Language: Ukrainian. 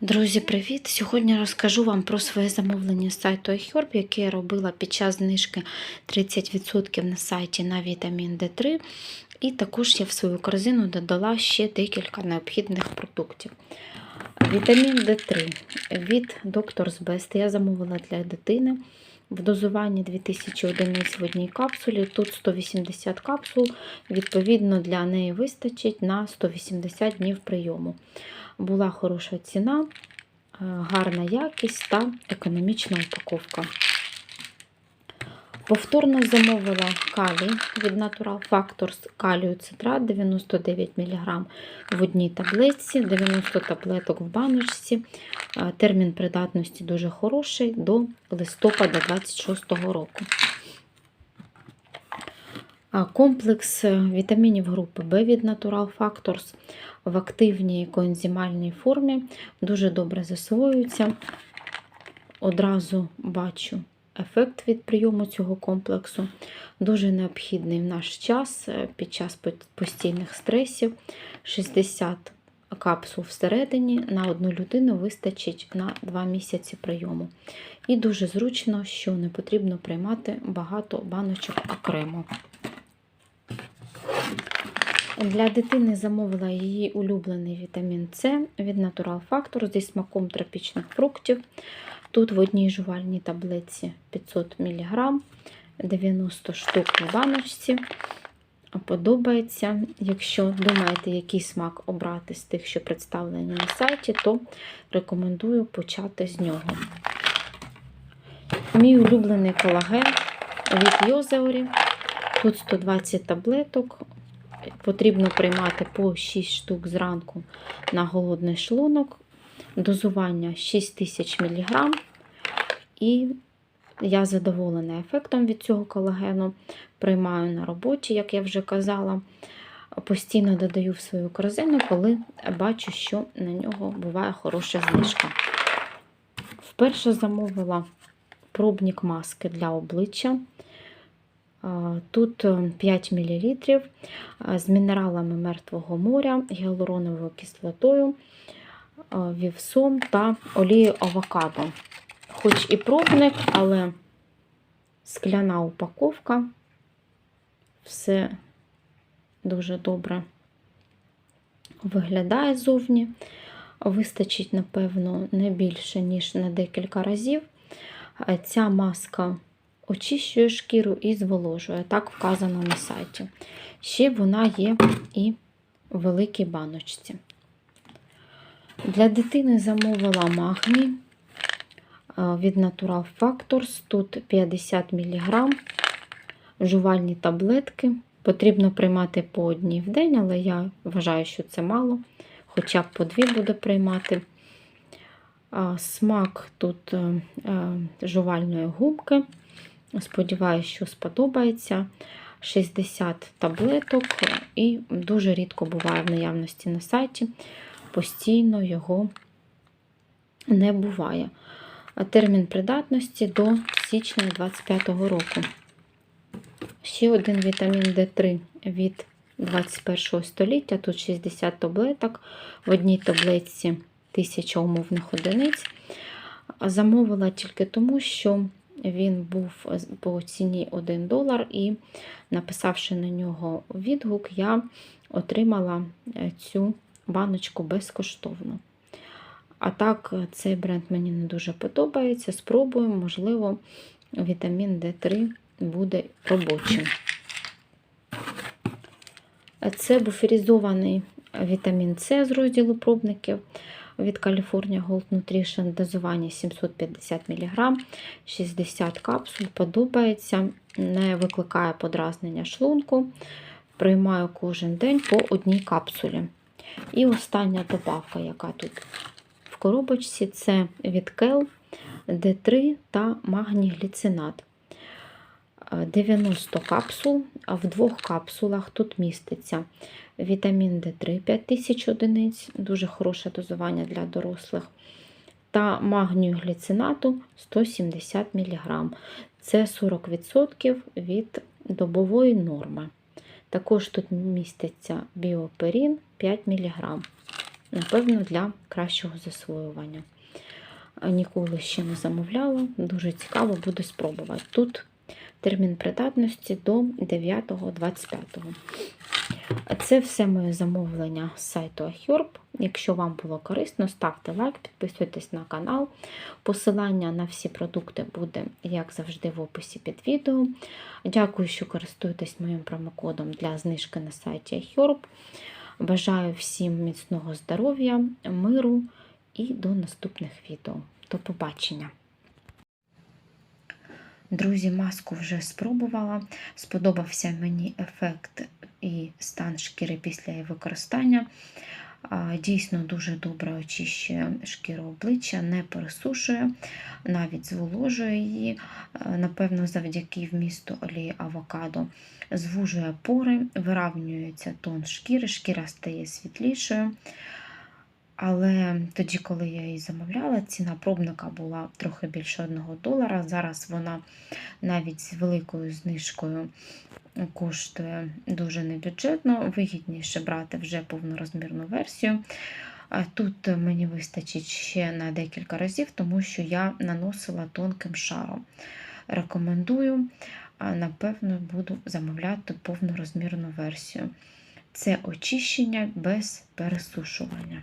Друзі, привіт! Сьогодні розкажу вам про своє замовлення з сайту iHerb, яке я робила під час знижки 30% на сайті на вітамін D3. І також я в свою корзину додала ще декілька необхідних продуктів. Вітамін D3 від Doctor's Best я замовила для дитини в дозуванні 2000 одиниць в одній капсулі. Тут 180 капсул, відповідно, для неї вистачить на 180 днів прийому. Була хороша ціна, е, гарна якість та економічна упаковка. Повторно замовила калій від Natural Factors калію цитрат 99 мг в одній таблетці, 90 таблеток в баночці. Термін придатності дуже хороший до листопада 26 року. Комплекс вітамінів групи В від Natural Factors в активній коензимальній формі дуже добре засвоюється. Одразу бачу ефект від прийому цього комплексу. Дуже необхідний в наш час е, під час постійних стресів. 60 капсул всередині на одну людину вистачить на 2 місяці прийому. І дуже зручно, що не потрібно приймати багато баночок окремо. Для дитини замовила її улюблений вітамін С від Natural Factor зі смаком тропічних фруктів. Тут в одній жувальній таблиці 500 мг, 90 штук в баночці. Подобається. Якщо думаєте, який смак обрати з тих, що представлені на сайті, то рекомендую почати з нього. Мій улюблений колаген від Йозеорі. Тут 120 таблеток. Потрібно приймати по 6 штук зранку на голодний шлунок. Дозування 6000 мг. І я задоволена ефектом від цього колагену. Приймаю на роботі, як я вже казала. Постійно додаю в свою корзину, коли бачу, що на нього буває хороша знижка. Вперше замовила пробник маски для обличчя. Тут 5 мл з мінералами мертвого моря, гіалуроновою кислотою, вівсом та олією авокадо. Хоч і пробник, але скляна упаковка, все дуже добре виглядає зовні. Вистачить, напевно, не більше, ніж на декілька разів. Ця маска очищує шкіру і зволожує, так вказано на сайті. Ще вона є і в великій баночці. Для дитини замовила магній від Natural Factors. Тут 50 мг, жувальні таблетки. Потрібно приймати по одній в день, але я вважаю, що це мало, хоча б по дві буде приймати. Смак тут е, жувальної губки. Сподіваюсь, що сподобається. 60 таблеток і дуже рідко буває в наявності на сайті. Постійно його не буває. Термін придатності до січня 2025 року. Ще один вітамін D3 від 21 століття. Тут 60 таблеток, в одній таблетці 1000 умовних одиниць. Замовила тільки тому, що він був по ціні 1 долар, і, написавши на нього відгук, я отримала цю баночку безкоштовно. А так, цей бренд мені не дуже подобається. Спробуємо, можливо, вітамін D3 буде робочим. Це буферізований вітамін С з розділу пробників від California Gold Nutrition, дозування 750 мг, 60 капсул. Подобається, не викликає подразнення шлунку. Приймаю кожен день по одній капсулі. І остання добавка, яка тут в коробочці, це від Kel D3 та магній гліцинат. 90 капсул, а в двох капсулах тут міститься вітамін D3 5000 одиниць, дуже хороше дозування для дорослих, та магнію гліцинату 170 мг. Це 40% від добової норми. Також тут міститься біоперін 5 мг. напевно, для кращого засвоювання. Ніколи ще не замовляла, дуже цікаво буде спробувати. Тут термін придатності до 9.25. Це все моє замовлення з сайту Ahurb. Якщо вам було корисно, ставте лайк, підписуйтесь на канал. Посилання на всі продукти буде, як завжди, в описі під відео. Дякую, що користуєтесь моїм промокодом для знижки на сайті Ahurb. Бажаю всім міцного здоров'я, миру і до наступних відео. До побачення! Друзі, маску вже спробувала. Сподобався мені ефект і стан шкіри після її використання. Дійсно дуже добре очищує шкіру обличчя, не пересушує, навіть зволожує її, напевно, завдяки вмісту олії авокадо. Звужує пори, виравнюється тон шкіри, шкіра стає світлішою. Але тоді, коли я її замовляла, ціна пробника була трохи більше 1 долара. Зараз вона навіть з великою знижкою коштує дуже небюджетно, вигідніше брати вже повнорозмірну версію. Тут мені вистачить ще на декілька разів, тому що я наносила тонким шаром. Рекомендую, напевно, буду замовляти повнорозмірну версію. Це очищення без пересушування.